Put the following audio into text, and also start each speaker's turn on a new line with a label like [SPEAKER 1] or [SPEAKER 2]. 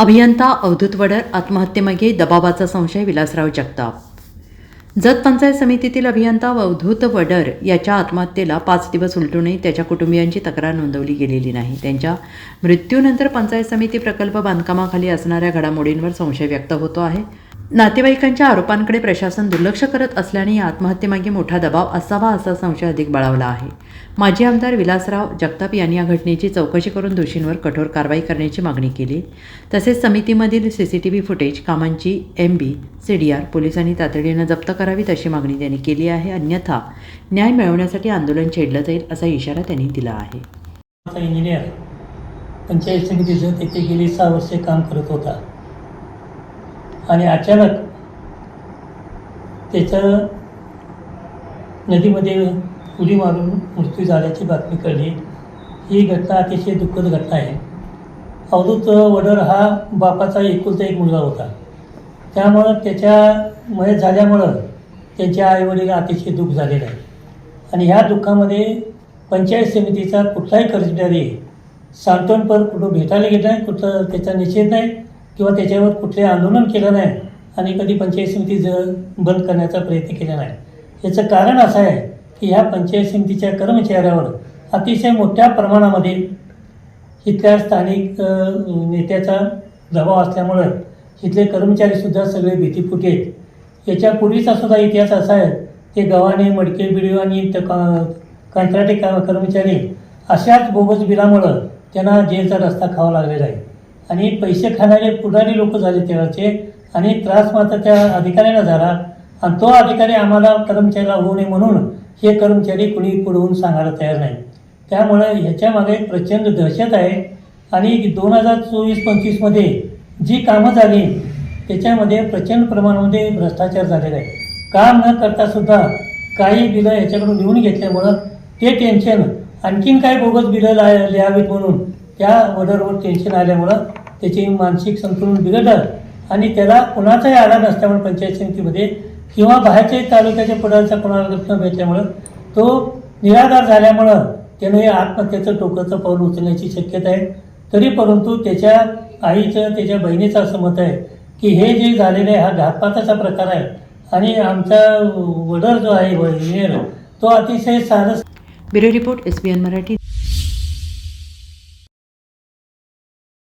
[SPEAKER 1] अभियंता अवधूत वडर आत्महत्येमागे दबावाचा संशय विलासराव जगताप. जत पंचायत समितीतील अभियंता अवधूत वडर याच्या आत्महत्येला पाच दिवस उलटूनही त्याच्या कुटुंबियांची तक्रार नोंदवली गेलेली नाही. त्यांच्या मृत्यूनंतर पंचायत समिती प्रकल्प बांधकामाखाली असणाऱ्या घडामोडींवर संशय व्यक्त होतो आहे. नातेवाईकांच्या आरोपांकडे प्रशासन दुर्लक्ष करत असल्याने या आत्महत्येमागे मोठा दबाव असावा असा संशय अधिक बळावला आहे. माजी आमदार विलासराव जगताप यांनी या घटनेची चौकशी करून दोषींवर कठोर कारवाई करण्याची मागणी केली. तसेच समितीमधील C C T V footage कामांची M B C D R पोलिसांनी तातडीनं जप्त करावीत अशी मागणी त्यांनी केली आहे. अन्यथा न्याय मिळवण्यासाठी आंदोलन छेडलं जाईल असा इशारा त्यांनी दिला आहे.
[SPEAKER 2] इंजिनियर पंचायत समितीचं तेथे गेली सहा वर्षे काम करत होता. आणि अचानक त्याचं नदीमध्ये उडी मारून मृत्यू झाल्याची बातमी कळली. ही घटना अतिशय दुःखद घटना आहे. अवधूत वडर हा बापाचा एकुलता एक मुलगा होता. त्यामुळं त्याच्या मयत झाल्यामुळं त्यांच्या आईवडीला अतिशय दुःख झालेलं आहे आणि ह्या दुःखामध्ये पंचायत समितीचा कुठलाही कर्मचारी सांत्वनपर कुठं भेटायला गेला नाही कुठं त्याचा निषेध नाही किंवा त्याच्यावर कुठले आंदोलन केलं नाही आणि कधी पंचायत समिती ज बंद करण्याचा प्रयत्न केला नाही. याचं कारण असं आहे की ह्या पंचायत समितीच्या कर्मचाऱ्यावर अतिशय मोठ्या प्रमाणामध्ये इथल्या स्थानिक नेत्याचा दबाव असल्यामुळं इथले कर्मचारीसुद्धा सगळे भीतीपुटी आहेत. याच्यापूर्वीचा सुद्धा इतिहास असा आहे ते गव्हाणे मडके बिडिओ आणि कंत्राटी का कर्मचारी अशाच बोगस बिलामुळं त्यांना जेलचा रस्ता खावा लागलेला आहे. आणि पैसे खाणारे पुढारी लोक झाले तेव्हाचे. आणि त्रास मात्र त्या अधिकाऱ्यांना झाला. आणि तो अधिकारी आम्हाला कर्मचाऱ्याला होऊ नये म्हणून हे कर्मचारी कुणी पुढवून सांगायला तयार नाही. त्यामुळे ह्याच्यामागे प्रचंड दहशत आहे. आणि दोन हजार चोवीस पंचवीसमध्ये जी कामं झाली त्याच्यामध्ये प्रचंड प्रमाणामध्ये भ्रष्टाचार झालेला आहे. काम न करता सुद्धा काही बिलं ह्याच्याकडून लिहून घेतल्यामुळं ते टेन्शन आणखीन काही बोगस बिलं ला लिहावीत म्हणून त्या वडरवर टेन्शन आल्यामुळं त्याचे मानसिक संतुलन बिघडलं. आणि त्याला कुणाचाही आधार नसल्यामुळे पंचायत समितीमध्ये किंवा बाहेरच्याही तालुक्याच्या पुढारचा कोणाला न भेटल्यामुळं तो निराधार झाल्यामुळं त्यानं हे आत्महत्येचं टोकाचं पाऊल उचलण्याची शक्यता आहे. तरी परंतु त्याच्या आईचं त्याच्या बहिणीचं असं मत आहे की हे जे झालेलं आहे हा घातपाताचा प्रकार आहे. आणि आमचा वडर जो आहे इंजिनियर तो अतिशय सारस
[SPEAKER 1] bureau report S B N Marathi.